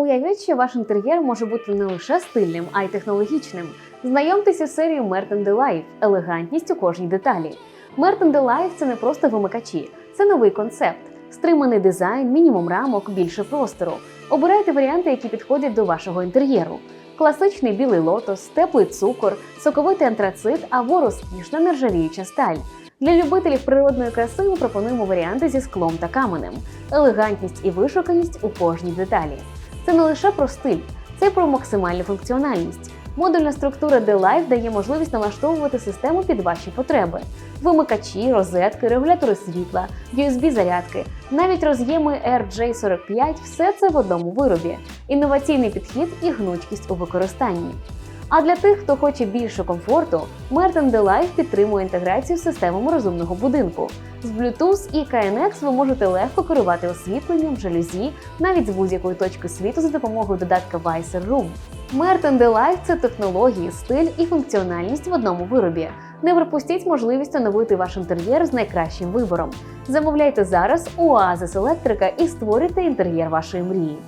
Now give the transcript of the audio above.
Уявіть, що ваш інтер'єр може бути не лише стильним, а й технологічним. Знайомтеся з серією Merton The – елегантність у кожній деталі. Merton The – це не просто вимикачі, це новий концепт. Стриманий дизайн, мінімум рамок, більше простору. Обирайте варіанти, які підходять до вашого інтер'єру. Класичний білий лотос, теплий цукор, соковитий антрацит або розкішна нержавіюча сталь. Для любителів природної краси ми пропонуємо варіанти зі склом та каменем, елегантність і вишуканість у кожній деталі. Це не лише про стиль, це й про максимальну функціональність. Модульна структура D-Life дає можливість налаштовувати систему під ваші потреби: вимикачі, розетки, регулятори світла, USB-зарядки, навіть роз'єми RJ45 – все це в одному виробі. Інноваційний підхід і гнучкість у використанні. А для тих, хто хоче більше комфорту, Merton Life підтримує інтеграцію з системами розумного будинку. З Bluetooth і KNX ви можете легко керувати освітленням, жалюзі, навіть з будь-якої точки світу за допомогою додатка Vicer Room. Merton The – це технології, стиль і функціональність в одному виробі. Не пропустіть можливість оновити ваш інтер'єр з найкращим вибором. Замовляйте зараз у Oasis Електрика і створюйте інтер'єр вашої мрії.